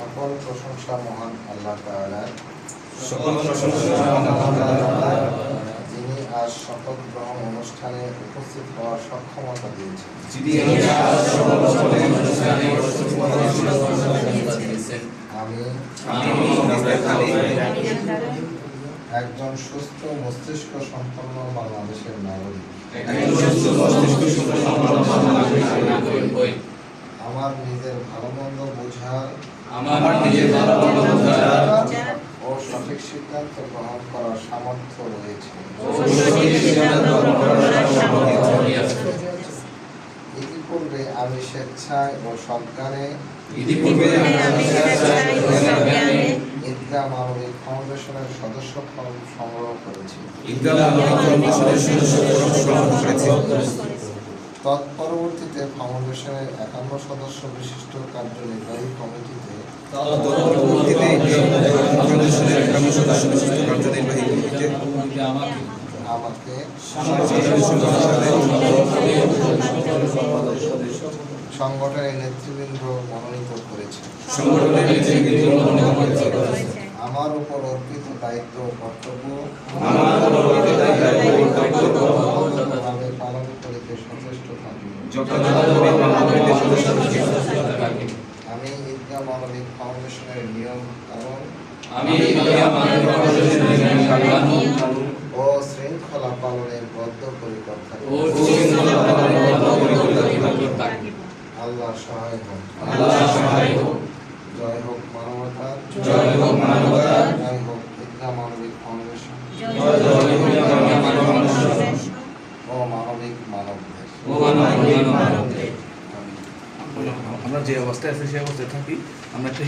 সকল প্রশংসা মহান আল্লাহ তাআলার সকল প্রশংসা। যিনি আজ শপথ গ্রহণ অনুষ্ঠানে উপস্থিত হওয়ার সক্ষমতা দিয়েছেন। আমি একজন সুস্থ মস্তিষ্ক সম্পন্ন বাংলাদেশের নাগরিক। আমার নিজের ভালো মন্দ আমার নিজের ও সঠিক সিদ্ধান্ত গ্রহণ করার সামর্থ্য রয়েছে। ইতিপূর্বে আমি স্বেচ্ছায় ও সজ্ঞানে ইতিপূর্বে আমি স্বেচ্ছায় ও সজ্ঞানে ঈদগাহ মানবিক ফাউন্ডেশনের সদস্য সংগ্রহ করেছি। তৎপরবর্তীতে ফাউন্ডেশনের একান্ন সদস্য বিশিষ্ট কার্যনির্বাহী কমিটিতে আমাকে সংগঠনের নেতৃবৃন্দ মনোনীত করেছে। আমার উপর অর্পিত দায়িত্ব কর্তব্য আমার উপর অর্পিত দায়িত্ব কর্তব্য আমি ঈদগাহ মানবিক ফাউন্ডেশনের নিয়ম কানুন আমি ও শৃঙ্খলা পালনের বদ্ধ পরিকর থাকি ও। আল্লাহ সহায় আল্লাহ। জয় হোক মানবতা জয় হোক মানবতা। মানবিক ফাউন্ডেশন ও মানবিক মানব ও মানবিক মানবদের। আমি আমরা যে অবস্থায় আছি সেই অবস্থায় থাকি। আমরা একটা